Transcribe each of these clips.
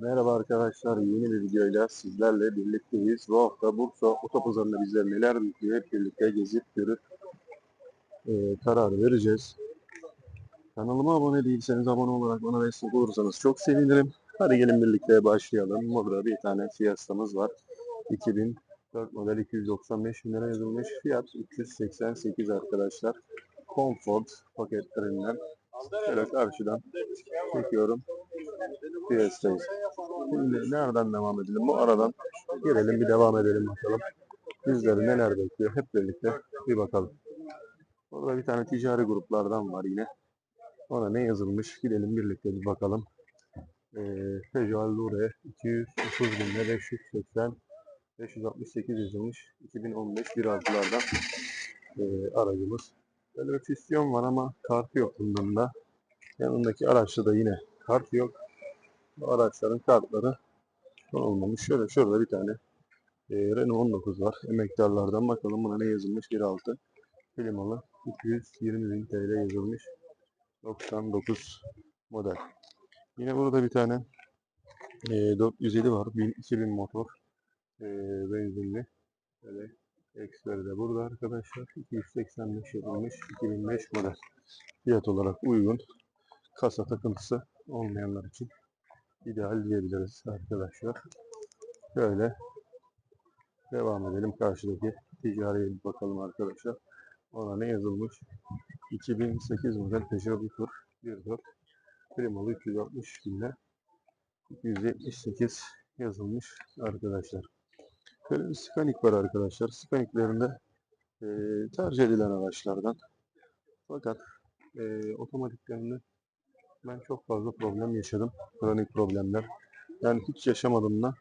Merhaba arkadaşlar, yeni bir videoyla sizlerle birlikteyiz. Bu hafta Bursa Otopazarı'nda bizler neler bekliyor hep birlikte gezip görüp e, karar vereceğiz. Kanalıma abone değilseniz abone olarak bana destek olursanız çok sevinirim. Hadi gelin birlikte başlayalım. Burada bir tane Fiesta'mız var. 2004 model 295 bin lira yazılmış. Fiyat 388 arkadaşlar. Comfort paketlerinden. Şöyle karşıdan çekiyorum. Fiesta'yı. Şimdi nereden devam edelim? Bu aradan girelim bir devam edelim bakalım. Bizleri neler bekliyor hep birlikte bir bakalım. Burada bir tane ticari gruplardan var yine. Ona ne yazılmış gidelim birlikte bir bakalım. Ee, Allure 230 binde 580 568 yazılmış 2015 1.6'lardan ee, aracımız. Böyle bir var ama kartı yok bundan da. Yanındaki araçta da yine kart yok. Bu araçların kartları olmamış. Şöyle şurada bir tane e, Renault 19 var. Emektarlardan bakalım buna ne yazılmış 1.6 klimalı 220 bin TL yazılmış 99 model. Yine burada bir tane e, 407 var. 1000, 2000 motor e, benzinli. Böyle X'leri de burada arkadaşlar. 285 yazılmış 2005 model. Fiyat olarak uygun. Kasa takıntısı olmayanlar için ideal diyebiliriz arkadaşlar. Şöyle devam edelim. Karşıdaki ticariye bir bakalım arkadaşlar. Ona ne yazılmış? 2008 model Peugeot Viper 1.4 klimalı 360 binde 278 yazılmış arkadaşlar. Şöyle bir Scenic var arkadaşlar. Scanic'lerinde e, tercih edilen araçlardan. Fakat e, otomatiklerinde ben çok fazla problem yaşadım. Kronik problemler. Yani hiç yaşamadım da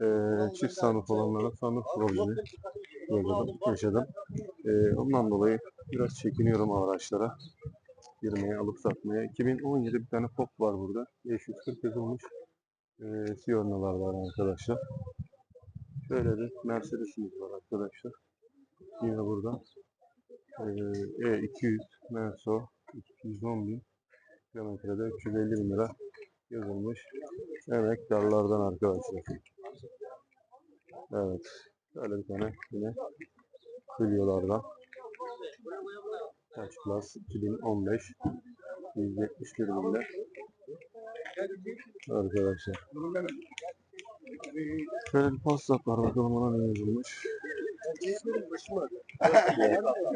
eee çift sunroof olanlara sunroof problemi yaşadım. yaşadım. Eee, ondan dolayı biraz çekiniyorum araçlara. Girmeye, alıp satmaya. 2017 bir tane Ford var burada. 540 yazılmış. Eee Siornalar var arkadaşlar. Şöyle bir Mercedes'imiz var arkadaşlar. Yine burada. Eee E200 Merso 210 bin kilometrede 350 bin lira yazılmış emektarlardan arkadaşlar. Evet. Şöyle bir tane yine Clio'lardan. Kaç Plus 2015 171 bin lira. Arkadaşlar. Şöyle bir var bakalım ona ne yazılmış.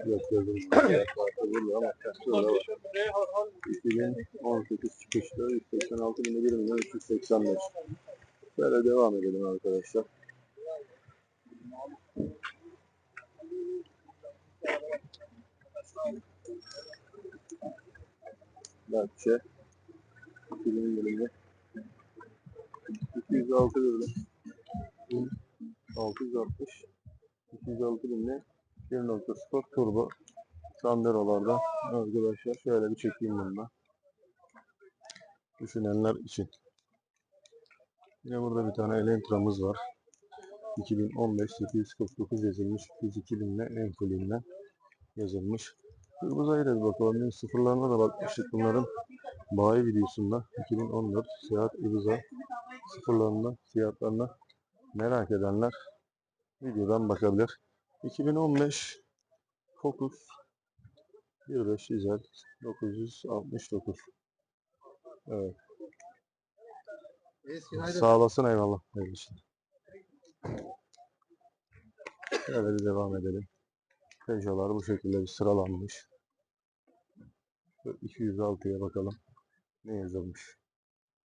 Yok yazılmış. Burada ama şöyle var. 2018 çıkışlı 186 bin 1 milyon 385. Böyle devam edelim arkadaşlar. Dacia 2020 206 lira 660 206 binle 1.0 turbo Sandero'larda arkadaşlar şöyle bir çekeyim bununla. Düşünenler için. Yine burada bir tane Elentra'mız var. 2015 849 yazılmış. 202 binle en full'inden yazılmış. Da bir bakalım. Benim sıfırlarına da bakmıştık bunların bayi videosunda. 2014 Seat Ibiza sıfırlarında fiyatlarına merak edenler videodan bakabilir. 2015 Focus 1.5 dizel 969. Evet. Sağ olasın eyvallah. Şöyle bir devam edelim. Peugeot'lar bu şekilde bir sıralanmış. Şu 206'ya bakalım. Ne yazılmış?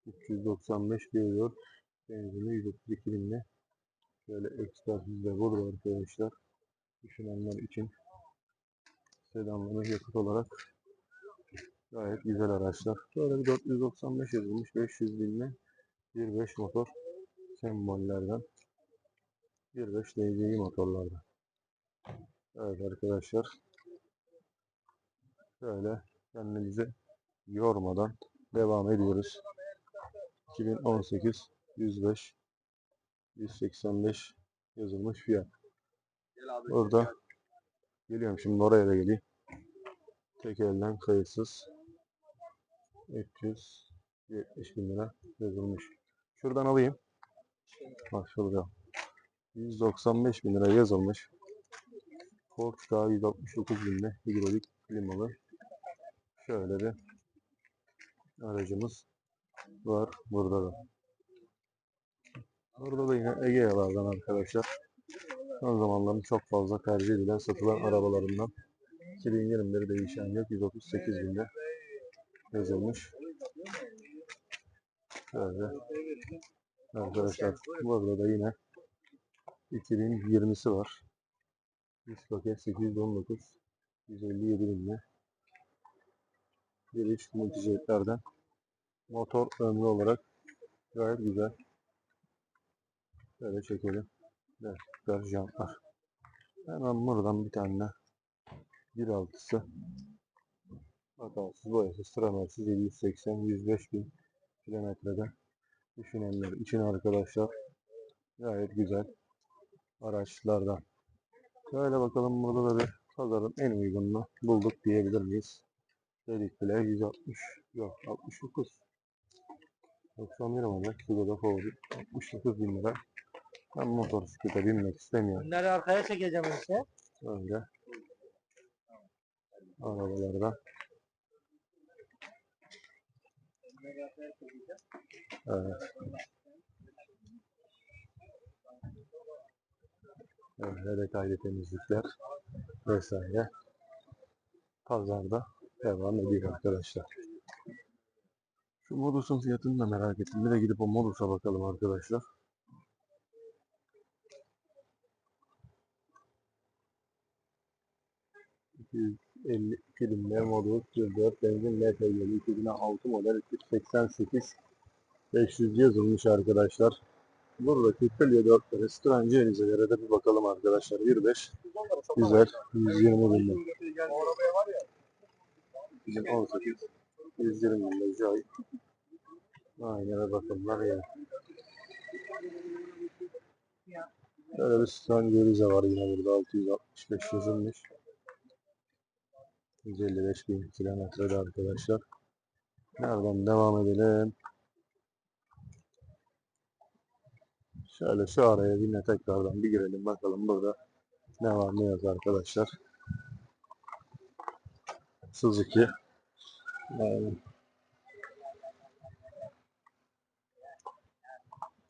395 diyor. Benzini 132 binle. Şöyle ekspertiz de burada arkadaşlar. Düşünenler için sedanları yakıt olarak gayet güzel araçlar. Böyle bir 495 yazılmış 500 binle 1.5 motor sembollerden 1.5 DCI motorlardan. Evet arkadaşlar şöyle kendimizi yormadan devam ediyoruz. 2018 105 185 yazılmış fiyat. Burada geliyorum şimdi oraya da geleyim. Tek elden kayıtsız 370 bin lira yazılmış. Şuradan alayım. Bak şurada. 195 bin lira yazılmış. Ford Ka 169 binde hidrolik klimalı. Şöyle bir aracımız var burada da. Burada da yine Egea'lardan arkadaşlar. Son zamanların çok fazla tercih edilen satılan arabalarından 2021 değişen yok 138 binde yazılmış. Şöyle arkadaşlar burada da yine 2020'si var. 100 paket 819 157 binde. Bir iç multijetlerden motor ömrü olarak gayet güzel. Şöyle çekelim. Evet, güzel jantlar. Hemen buradan bir tane 1.6'sı hatasız boyasız sıramersiz 780 105 bin kilometrede düşünenler için arkadaşlar gayet güzel araçlardan. Şöyle bakalım burada da bir pazarın en uygununu bulduk diyebilir miyiz? Dedik bile 160 yok 69 91 model Skoda Favorit 69 bin lira. Ben motosiklete binmek istemiyorum. Bunları arkaya çekeceğim işte. Öyle. Arabalarda. Evet. Öyle detaylı temizlikler vesaire pazarda devam ediyor arkadaşlar. Şu Modus'un fiyatını da merak ettim. Bir de gidip o Modus'a bakalım arkadaşlar. ...252 binde Modus 44 benzin LPG'li 2006 model 288 500 yazılmış arkadaşlar. Buradaki Clio 4 restoran cevizelere de bir bakalım arkadaşlar. 1.5 güzel 120 binde. 2018 120 binde Joy. Aynen bakımlar ya. Şöyle bir Stran cevize var yine burada 665 yazılmış. 155 bin kilometrede arkadaşlar. Nereden devam edelim? Şöyle şu araya yine tekrardan bir girelim bakalım burada ne var ne yok arkadaşlar. Suzuki. Yani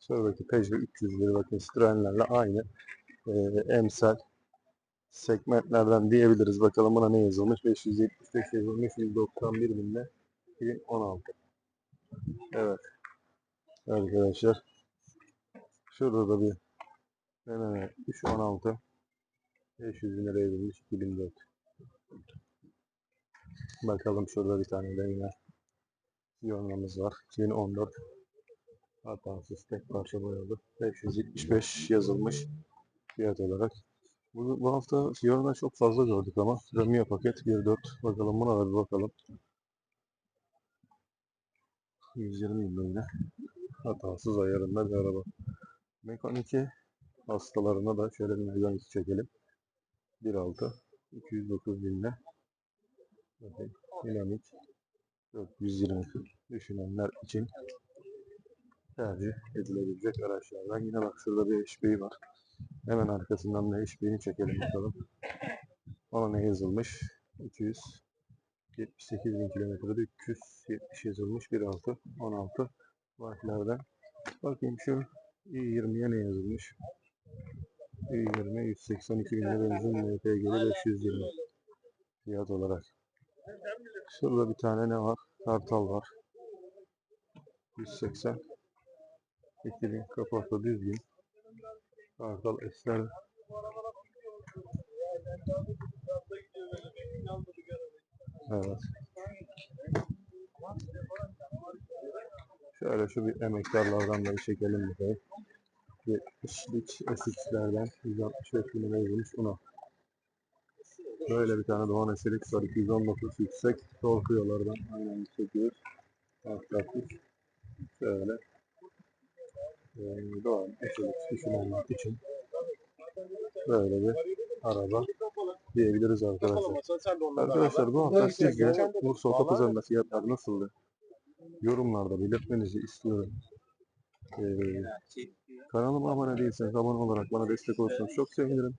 Şuradaki Peugeot 301 bakın Citroen'lerle aynı e, emsal segmentlerden diyebiliriz. Bakalım buna ne yazılmış? 575 yazılmış 191 binde 2016. Evet. Arkadaşlar. Şurada da bir BMW 316 500 bin liraya yazılmış 2004. Bakalım şurada bir tane de yine Fiona'mız var. 2014 hatasız tek parça boyalı. 575 yazılmış fiyat olarak. Bu, bu hafta Fiora'da çok fazla gördük ama Premium paket 1.4 bakalım buna da bir bakalım. 120 bin yine hatasız ayarında bir araba. Mekaniki hastalarına da şöyle bir mekanik çekelim. 1.6 209 binle Bakın, dinamik 420 düşünenler için tercih edilebilecek araçlardan. Yine bak şurada bir HP'yi var. Hemen arkasından da HP'ni çekelim bakalım. Ona ne yazılmış? 278 bin kilometrede 370 yazılmış 1.6 16 wattlardan. Bakayım şu i20'ye ne yazılmış? i20 182 bin lira benzin LPG'li 520 fiyat olarak. Şurada bir tane ne var? Kartal var. 180 2000 kapaklı düzgün. Kartal esler. Evet. Şöyle şu bir emektarlardan da bir çekelim bakalım. 70'lik SX'lerden 165 bin lira yazılmış ona. Böyle bir tane Doğan SLX var 219 yüksek torkuyorlardan aynen çekiyoruz. Atlatmış. Şöyle. Doğan SLX düşünenler için böyle bir araba diyebiliriz arkadaşlar. Arkadaşlar bu hafta sizce Bursa Otopazarı'nda fiyatlar nasıldı? Yorumlarda belirtmenizi istiyorum. Ee, kanalıma abone değilseniz abone olarak bana destek olursanız çok sevinirim.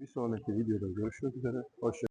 Bir sonraki videoda görüşmek üzere. Hoşça